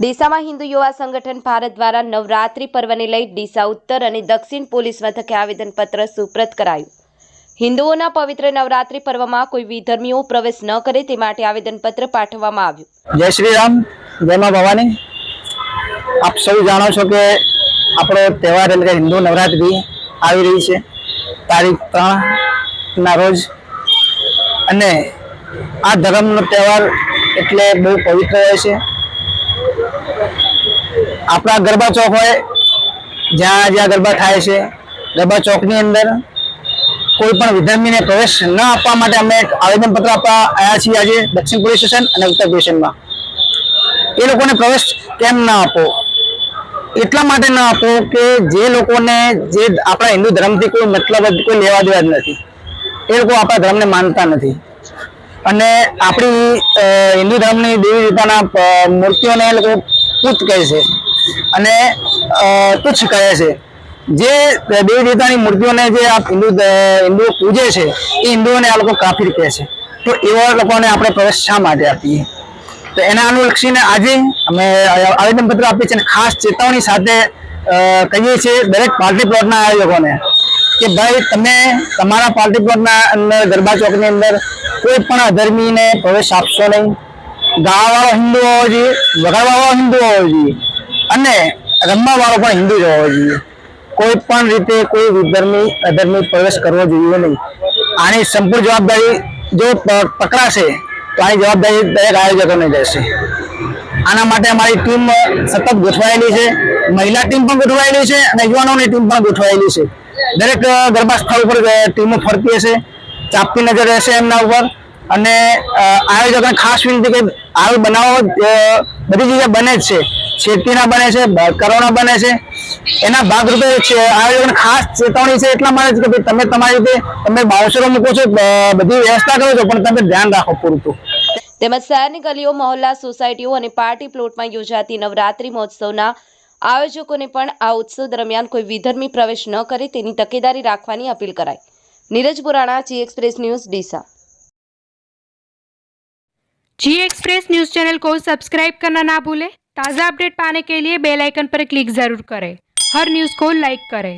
ડીસામાં હિન્દુ યુવા સંગઠન ભારત દ્વારા નવરાત્રિ પર્વને લઈ ડીસા ઉત્તર અને દક્ષિણ પોલીસ મથકે આવેદનપત્ર સુપ્રત કરાયું. હિન્દુઓના પવિત્ર નવરાત્રિ પર્વમાં કોઈ વિધર્મીઓ પ્રવેશ ન કરે તે માટે આવેદનપત્ર પાઠવવામાં આવ્યું. જય શ્રી રામ, જય મા ભવાની. આપ સૌ જાણો છો કે આપણો તહેવાર એટલે હિન્દુ નવરાત્રિ આવી રહી છે. તારીખ ત્રણ ના રોજ. અને આ ધર્મનો તહેવાર એટલે બહુ પવિત્ર હોય છે. આપણા ગરબા ચોક હોય, જ્યાં જ્યાં ગરબા થાય છે, ગરબા ચોકની અંદર કોઈ પણ વિધર્મીને પ્રવેશ ન આપવા માટે અમે એક આવેદનપત્ર આપવા આવ્યા છીએ આજે દક્ષિણ પોલીસ સ્ટેશન અને ઉત્તર સ્ટેશનમાં. એ લોકોને પ્રવેશ કેમ ના આપો? એટલા માટે ના આપો કે જે લોકોને જે આપણા હિન્દુ ધર્મથી કોઈ મતલબ કોઈ લેવા દેવા જ નથી. એ લોકો આપણા ધર્મને માનતા નથી. અને આપણી હિન્દુ ધર્મની દેવી દેવતાના મૂર્તિઓને એ લોકો પૂત કહે છે. અને તુચ્છ કહે છે. જે દેવી દેવતાની મૂર્તિઓને જે આ હિન્દુ હિન્દુઓ પૂજે છે, એ હિન્દુઓને આ લોકો કાફીર કહે છે. તો એવા લોકોને આપણે પ્રવેશ શા માટે આપીએ? તો એના અનુલક્ષીને આજે અમે આવેદનપત્ર આપીએ છીએ અને ખાસ ચેતવણી સાથે કહીએ છીએ દરેક પાર્ટી પ્લોટના આયોજકોને. કે ભાઈ તમે તમારા પાર્ટી પ્લોટના અંદર, ગરબા ચોકની અંદર કોઈ પણ અધર્મીને પ્રવેશ આપશો નહીં. ગાવાવાળો હિન્દુ હોવો જોઈએ, વગાડવાવાળો હિન્દુ હોવો જોઈએ અને રમવાવાળો પણ હિન્દુ જ હોવો જોઈએ. કોઈ પણ રીતે કોઈ વિધર્મી અધર્મી પ્રવેશ કરવો જોઈએ નહીં. આની સંપૂર્ણ જવાબદારી જો પકડાશે, તો આની જવાબદારી દરેક આયોજકોને રહેશે. આના માટે અમારી ટીમ સતત ગોઠવાયેલી છે. મહિલા ટીમ પણ ગોઠવાયેલી છે અને યુવાનોની ટીમ પણ ગોઠવાયેલી છે. દરેક ગરબા સ્થળ ઉપર ટીમો ફરતી હશે, ચાપતી નજર રહેશે એમના ઉપર. અને આયોજકોને ખાસ વિનંતી કે આવી બનાવો બધી જગ્યાએ બને જ છે. છેતીના બને છે કરોના બને છે. એના ભાગરૂપે આયોજકોને ખાસ ચેતવણી છે એટલા માટે કે તમે તમારી રીતે, તમે બાવસરો મૂકો છો બધી વ્યવસ્થા કરો છો, પણ તમે ધ્યાન રાખો પૂરતું. તેમજ શહેરની ગલીઓ, મહોલ્લા, સોસાયટીઓ અને પાર્ટી પ્લોટમાં યોજાતી નવરાત્રિ મહોત્સવના આયોજકોને પણ આ ઉત્સવ દરમિયાન કોઈ વિધર્મી પ્રવેશ ન કરે તેની તકેદારી રાખવાની અપીલ કરાઈ Neeraj Purana ji express news Deesa ji express news channel को सब्सक्राइब करना ना भूलें ताज़ा अपडेट पाने के लिए बेल आइकन पर क्लिक ज़रूर करें हर न्यूज़ को लाइक करें